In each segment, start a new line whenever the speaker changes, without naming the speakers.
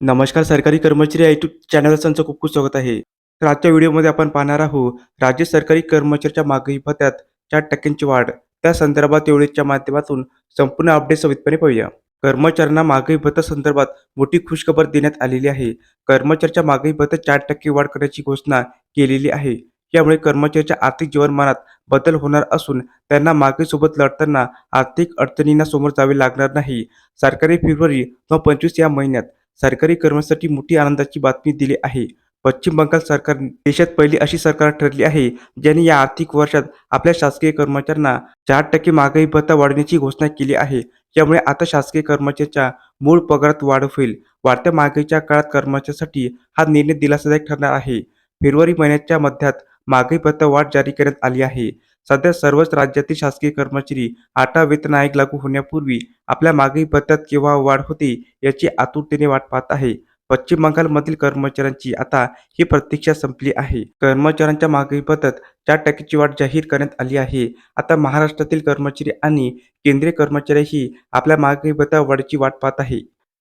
नमस्कार सरकारी कर्मचारी आय यूट्यूब चॅनलला त्यांचं खूप खूप स्वागत आहे. तर आजच्या व्हिडिओमध्ये आपण पाहणार आहोत राज्य सरकारी कर्मचाऱ्याच्या मागणी भत्त्यात चार टक्क्यांची वाढ. त्या संदर्भात एवढीच्या माध्यमातून संपूर्ण अपडेट सवितपणे पाहूया. कर्मचाऱ्यांना मागणी भत्ता संदर्भात मोठी खुशखबर देण्यात आलेली आहे. कर्मचाऱ्याच्या मागणी भत्त्यात चार टक्के वाढ करण्याची घोषणा केलेली आहे. यामुळे कर्मचाऱ्याच्या आर्थिक जीवनमानात बदल होणार असून त्यांना मागणीसोबत लढताना आर्थिक अडचणींना समोर जावे लागणार नाही. सरकारी फेब्रुवारी व पंचवीस या महिन्यात सरकारी कर्मचाऱ्यांसाठी मोठी आनंदाची बातमी दिली आहे. पश्चिम बंगाल सरकार देशात पहिली अशी सरकार ठरली आहे ज्याने या आर्थिक वर्षात आपल्या शासकीय कर्मचाऱ्यांना चार टक्के महागाई भत्ता वाढवण्याची घोषणा केली आहे. त्यामुळे आता शासकीय कर्मचाऱ्याच्या मूळ पगारात वाढ होईल. वाढत्या महागाईच्या काळात कर्मचाऱ्यांसाठी हा निर्णय दिलासादायक ठरणार आहे. फेब्रुवारी महिन्याच्या मध्यात महागाई भत्ता वाढ जारी करण्यात आली आहे. सध्या सर्वच राज्यातील शासकीय कर्मचारी आटा वेतन आयोग लागू होण्यापूर्वी आपल्या मागणी भत्त्यात केव्हा वाढ होते याची आतुरतेने वाट पाहत आहे. पश्चिम बंगालमधील कर्मचाऱ्यांची आता ही प्रतीक्षा संपली आहे. कर्मचाऱ्यांच्या मागणी पद्धत चार टक्क्याची वाढ जाहीर करण्यात आली आहे. आता महाराष्ट्रातील कर्मचारी आणि केंद्रीय कर्मचारीही आपल्या मागणी भत्ता वाढीची वाट पाहत आहे.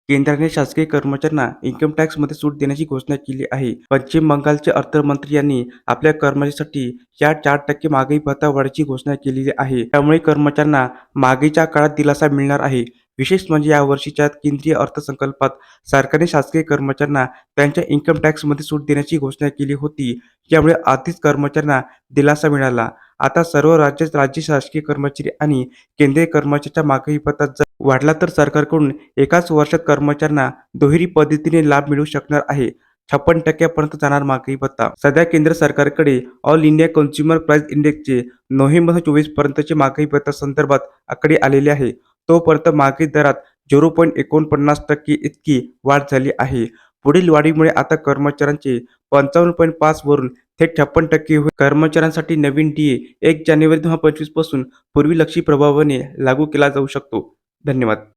केंद्राने शासकीय कर्मचाऱ्यांना इन्कम टॅक्समध्ये सूट देण्याची घोषणा केली आहे. पश्चिम बंगालचे अर्थमंत्री यांनी आपल्या कर्मचाऱ्यांसाठी या चार टक्के महागाई भत्ता वाढीची घोषणा केलेली आहे. त्यामुळे कर्मचाऱ्यांना मागीच्या काळात दिलासा मिळणार आहे. विशेष म्हणजे या वर्षीच्या केंद्रीय अर्थसंकल्पात सरकारने शासकीय कर्मचाऱ्यांना त्यांच्या इन्कम टॅक्समध्ये सूट देण्याची घोषणा केली होती. यामुळे आधीच कर्मचाऱ्यांना दिलासा मिळाला. आता सर्व राज्य राज्य शासकीय कर्मचारी आणि केंद्रीय कर्मचाऱ्यांच्या मागणी पत्रात वाढला तर सरकारकडून एकाच वर्षात कर्मचाऱ्यांना दुहेरी पद्धतीने लाभ मिळू शकणार आहे. छप्पन टक्क्यापर्यंत जाणार मागणी भत्ता. सध्या केंद्र सरकारकडे ऑल इंडिया कन्झ्युमर प्राइस इंडेक्सचे नोव्हेंबर चोवीस पर्यंतचे मागणी भत्ता संदर्भात आकडे आलेले आहे. तोपर्यंत मागणी दरात झिरो पॉईंट एकोणपन्नास टक्के इतकी वाढ झाली आहे. पुढील वाढीमुळे आता कर्मचाऱ्यांचे पंचावन्न पॉईंट पाच वरून थेट छप्पन टक्के कर्मचाऱ्यांसाठी नवीन डी ए एक जानेवारी दोन हजार पंचवीसपासून पूर्वी लक्षी प्रभावाने लागू केला जाऊ शकतो. धन्यवाद.